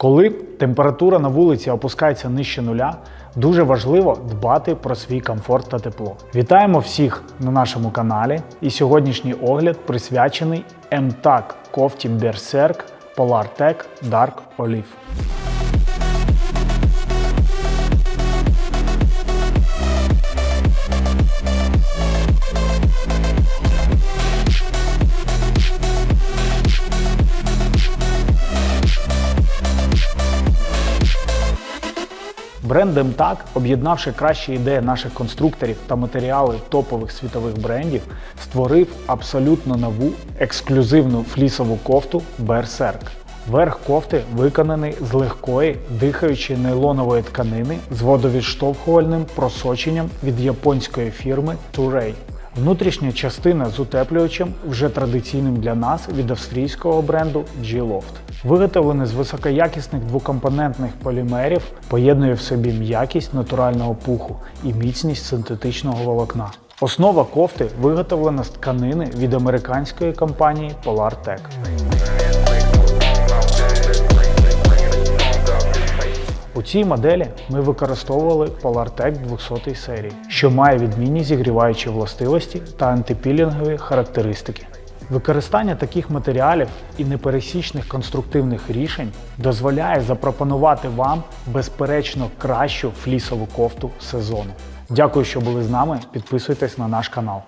Коли температура на вулиці опускається нижче нуля, дуже важливо дбати про свій комфорт та тепло. Вітаємо всіх на нашому каналі. І сьогоднішній огляд присвячений МТАК кофті Berserk Polartec Dark Olive. Бренд MTAG, об'єднавши кращі ідеї наших конструкторів та матеріали топових світових брендів, створив абсолютно нову ексклюзивну флісову кофту Berserk. Верх кофти виконаний з легкої, дихаючої нейлонової тканини з водовідштовхувальним просоченням від японської фірми Turei. Внутрішня частина з утеплювачем вже традиційним для нас від австрійського бренду G-Loft. Виготовлений з високоякісних двокомпонентних полімерів, поєднує в собі м'якість натурального пуху і міцність синтетичного волокна. Основа кофти виготовлена з тканини від американської компанії Polar Tech. У цій моделі ми використовували PolarTec 200 серії, що має відмінні зігріваючі властивості та антипілінгові характеристики. Використання таких матеріалів і непересічних конструктивних рішень дозволяє запропонувати вам безперечно кращу флісову кофту сезону. Дякую, що були з нами. Підписуйтесь на наш канал.